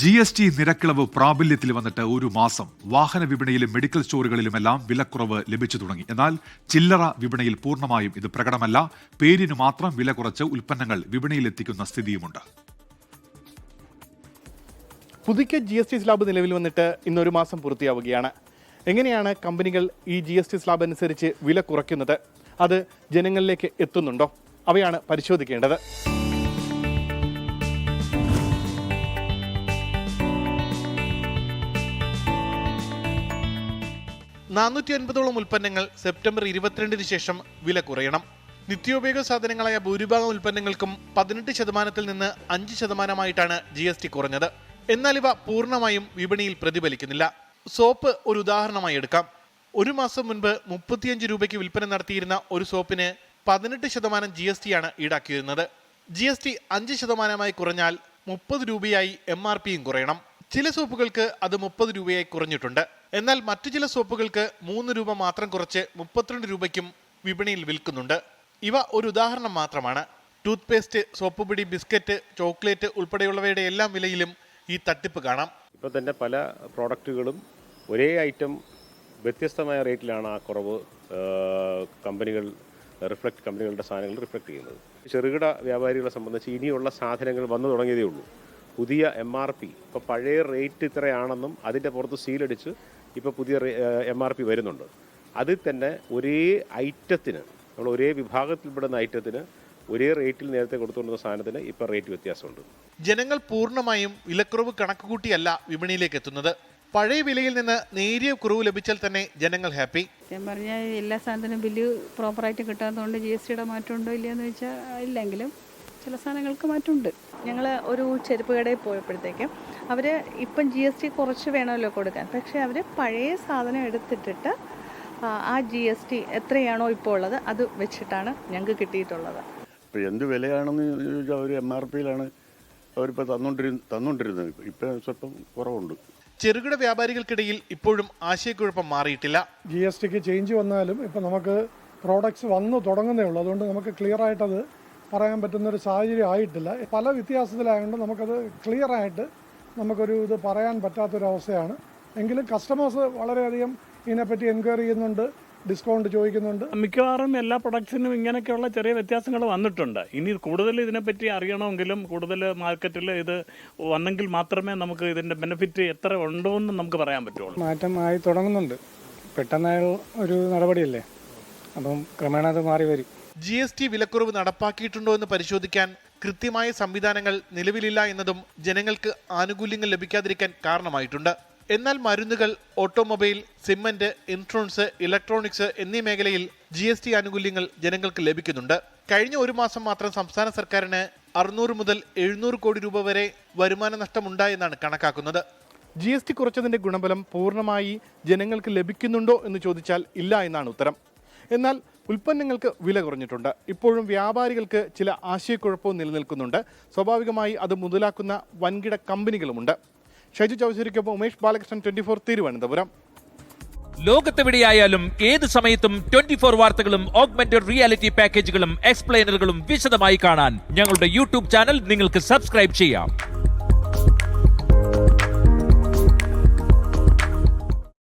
G S T നിരക്കിളവ് പ്രാബല്യത്തിൽ വന്നിട്ട് ഒരു മാസം വാഹന വിപണിയിലും മെഡിക്കൽ സ്റ്റോറുകളിലുമെല്ലാം വിലക്കുറവ് ലഭിച്ചു തുടങ്ങി. എന്നാൽ ചില്ലറ വിപണിയിൽ പൂർണമായും ഇത് പ്രകടമല്ല. പേരിന് മാത്രം വില കുറച്ച് ഉൽപ്പന്നങ്ങൾ വിപണിയിലെത്തിക്കുന്ന സ്ഥിതിയുമുണ്ട്. പുതുക്കിയ ജി എസ് ടി സ്ലാബ് നിലവിൽ വന്നിട്ട് ഇന്നൊരു മാസം പൂർത്തിയാവുകയാണ്. എങ്ങനെയാണ് കമ്പനികൾ ഈ ജി എസ് ടി സ്ലാബ് അനുസരിച്ച് വില കുറയ്ക്കുന്നത്? അത് ജനങ്ങളിലേക്ക് എത്തുന്നുണ്ടോ? അവയാണ് പരിശോധിക്കേണ്ടത്. നാനൂറ്റി അൻപതോളം ഉൽപ്പന്നങ്ങൾ സെപ്റ്റംബർ ഇരുപത്തിരണ്ടിന് ശേഷം വില കുറയണം. നിത്യോപയോഗ സാധനങ്ങളായ ഭൂരിഭാഗം ഉൽപ്പന്നങ്ങൾക്കും പതിനെട്ട് ശതമാനത്തിൽ നിന്ന് അഞ്ച് ശതമാനമായിട്ടാണ് ജി എസ് ടി കുറഞ്ഞത്. എന്നാൽ ഇവ പൂർണമായും വിപണിയിൽ പ്രതിഫലിക്കുന്നില്ല. സോപ്പ് ഒരു ഉദാഹരണമായി എടുക്കാം. ഒരു മാസം മുൻപ് മുപ്പത്തിയഞ്ച് രൂപയ്ക്ക് വിൽപ്പന നടത്തിയിരുന്ന ഒരു സോപ്പിന് പതിനെട്ട് ശതമാനം ജി എസ് ടി ആണ് ഈടാക്കിയിരുന്നത്. ജി എസ് ടി അഞ്ച് ശതമാനമായി കുറഞ്ഞാൽ മുപ്പത് രൂപയായി എം ആർ പിയും കുറയണം. ചില സോപ്പുകൾക്ക് അത് മുപ്പത് രൂപയായി കുറഞ്ഞിട്ടുണ്ട്. എന്നാൽ മറ്റു ചില സോപ്പുകൾക്ക് മൂന്ന് രൂപ മാത്രം കുറച്ച് മുപ്പത്തിരണ്ട് രൂപയ്ക്കും വിപണിയിൽ വിൽക്കുന്നുണ്ട്. ഇവ ഒരു ഉദാഹരണം മാത്രമാണ്. ടൂത്ത് പേസ്റ്റ് സോപ്പ് പൊടി ബിസ്ക്കറ്റ് ചോക്ലേറ്റ് ഉൾപ്പെടെയുള്ളവയുടെ എല്ലാം വിലയിലും ഈ തട്ടിപ്പ് കാണാം. ഇപ്പോൾ തന്നെ പല പ്രോഡക്റ്റുകളും ഒരേ ഐറ്റം വ്യത്യസ്തമായ റേറ്റിലാണ് ആ കുറവ് കമ്പനികൾ റിഫ്ലക്ട് കമ്പനികളുടെ സാധനങ്ങൾ റിഫ്ലക്ട് ചെയ്യുന്നത്. ചെറുകിട വ്യാപാരികളെ സംബന്ധിച്ച് ഇനിയുള്ള സാധനങ്ങൾ വന്നു തുടങ്ങിയതേ ഉള്ളൂ. പുതിയ എം ആർ പി ഇപ്പോൾ പഴയ റേറ്റ് ഇത്രയാണെന്നും അതിന്റെ പുറത്ത് സീലടിച്ച് ഇപ്പോൾ പുതിയ എം ആർ പി വരുന്നുണ്ട്. അതിൽ തന്നെ ഒരേ ഐറ്റത്തിന് നമ്മൾ ഒരേ വിഭാഗത്തിൽപ്പെടുന്ന ഐറ്റത്തിന് ഒരേ റേറ്റിൽ നേരത്തെ കൊടുത്തുകൊണ്ടിരുന്ന സാധനത്തിന് ഇപ്പോൾ റേറ്റ് വ്യത്യാസമുണ്ട്. ജനങ്ങൾ പൂർണമായും വിലക്കുറവ് കണക്കുകൂട്ടിയല്ല വിപണിയിലേക്ക് എത്തുന്നത്. പഴയ വിലയിൽ നിന്ന് നേരിയ കുറവ് ലഭിച്ചാൽ തന്നെ ജനങ്ങൾ ഹാപ്പി. സത്യം പറഞ്ഞാൽ എല്ലാ സാധനത്തിനും ബില്ല് പ്രോപ്പറായിട്ട് കിട്ടാത്തതുകൊണ്ട് ജി എസ് ടിയുടെ മാറ്റമുണ്ടോ ഇല്ലയെന്ന് വെച്ചാൽ ഇല്ലെങ്കിലും ചില സാധനങ്ങൾക്ക് മാറ്റമുണ്ട്. ഞങ്ങൾ ഒരു ചെരുപ്പ് കടയിൽ പോയപ്പോഴത്തേക്കും അവർ ഇപ്പം ജി എസ് ടി കുറച്ച് വേണമല്ലോ കൊടുക്കാൻ. പക്ഷേ അവർ പഴയ സാധനം എടുത്തിട്ടിട്ട് ആ, ജി എസ് ടി എത്രയാണോ ഇപ്പോൾ ഉള്ളത് അത് വെച്ചിട്ടാണ് ഞങ്ങൾക്ക് കിട്ടിയിട്ടുള്ളത്. ഇപ്പോൾ എന്ത് വിലയാണെന്ന് ചോദിച്ചാൽ അവർ എം ആർ പിയിലാണ് അവരിപ്പോൾ തന്നുകൊണ്ടിരുന്ന തന്നുകൊണ്ടിരുന്നത് ഇപ്പം സ്വല്പം കുറവുണ്ട്. ചെറുകിട വ്യാപാരികൾക്കിടയിൽ ഇപ്പോഴും ആശയക്കുഴപ്പം മാറിയിട്ടില്ല. ജി എസ് ടിക്ക് ചേഞ്ച് വന്നാലും ഇപ്പം നമുക്ക് പ്രോഡക്ട്സ് വന്നു തുടങ്ങുന്നേ ഉള്ളൂ. അതുകൊണ്ട് നമുക്ക് ക്ലിയർ ആയിട്ടത് പറയാൻ പറ്റുന്ന ഒരു സാഹചര്യം ആയിട്ടില്ല. പല വ്യത്യാസത്തിലായതുകൊണ്ട് നമുക്കത് ക്ലിയർ ആയിട്ട് നമുക്കൊരു ഇത് പറയാൻ പറ്റാത്തൊരവസ്ഥയാണ്. എങ്കിലും കസ്റ്റമേഴ്സ് വളരെയധികം ഇതിനെപ്പറ്റി എൻക്വയറി ചെയ്യുന്നുണ്ട് ഡിസ്കൗണ്ട് ചോദിക്കുന്നുണ്ട്. മിക്കവാറും എല്ലാ പ്രൊഡക്ട്സിനും ഇങ്ങനെയൊക്കെയുള്ള ചെറിയ വ്യത്യാസങ്ങൾ വന്നിട്ടുണ്ട്. ഇനി കൂടുതൽ ഇതിനെപ്പറ്റി അറിയണമെങ്കിലും കൂടുതൽ മാർക്കറ്റിൽ ഇത് വന്നെങ്കിൽ മാത്രമേ നമുക്ക് ഇതിന്റെ ബെനിഫിറ്റ് എത്ര ഉണ്ടോ എന്ന് നമുക്ക് പറയാൻ പറ്റുള്ളൂ. മാറ്റം ആയി തുടങ്ങുന്നുണ്ട്. പെട്ടെന്നായ ഒരു നടപടിയല്ലേ? അപ്പം ക്രമേണ അത് മാറി വരും. ജി എസ് ടി വിലക്കുറവ് നടപ്പാക്കിയിട്ടുണ്ടോ എന്ന് പരിശോധിക്കാൻ കൃത്യമായ സംവിധാനങ്ങൾ നിലവിലില്ല എന്നതും ജനങ്ങൾക്ക് ആനുകൂല്യങ്ങൾ ലഭിക്കാതിരിക്കാൻ കാരണമായിട്ടുണ്ട്. എന്നാൽ മരുന്നുകൾ ഓട്ടോമൊബൈൽ സിമന്റ് ഇൻഷുറൻസ് ഇലക്ട്രോണിക്സ് എന്നീ മേഖലയിൽ ജി എസ് ടി ആനുകൂല്യങ്ങൾ ജനങ്ങൾക്ക് ലഭിക്കുന്നുണ്ട്. കഴിഞ്ഞ ഒരു മാസം മാത്രം സംസ്ഥാന സർക്കാരിന് അറുന്നൂറ് മുതൽ എഴുന്നൂറ് കോടി രൂപ വരെ വരുമാന നഷ്ടമുണ്ടായെന്നാണ് കണക്കാക്കുന്നത്. ജി എസ് ടി കുറച്ചതിന്റെ ഗുണഫലം പൂർണമായി ജനങ്ങൾക്ക് ലഭിക്കുന്നുണ്ടോ എന്ന് ചോദിച്ചാൽ ഇല്ല എന്നാണ് ഉത്തരം. എന്നാൽ ഉൽപ്പന്നങ്ങൾക്ക് വില കുറഞ്ഞിട്ടുണ്ട്. ഇപ്പോഴും വ്യാപാരികൾക്ക് ചില ആശയക്കുഴപ്പവും നിലനിൽക്കുന്നുണ്ട്. സ്വാഭാവികമായി അത് മുതലാക്കുന്ന വൻകിട കമ്പനികളുമുണ്ട്. ഷൈജു ചൗധരിക്കൊപ്പം ഉമേഷ് ബാലകൃഷ്ണൻ ട്വന്റി ഫോർ തിരുവനന്തപുരം. ലോകത്തെവിടെയായാലും ഏത് സമയത്തും ട്വന്റി ഫോർ വാർത്തകളും ഓഗ്മെന്റഡ് റിയാലിറ്റി പാക്കേജുകളും എക്സ്പ്ലെയിനറുകളും വിശദമായി കാണാൻ ഞങ്ങളുടെ യൂട്യൂബ് ചാനൽ നിങ്ങൾക്ക് സബ്സ്ക്രൈബ് ചെയ്യാം.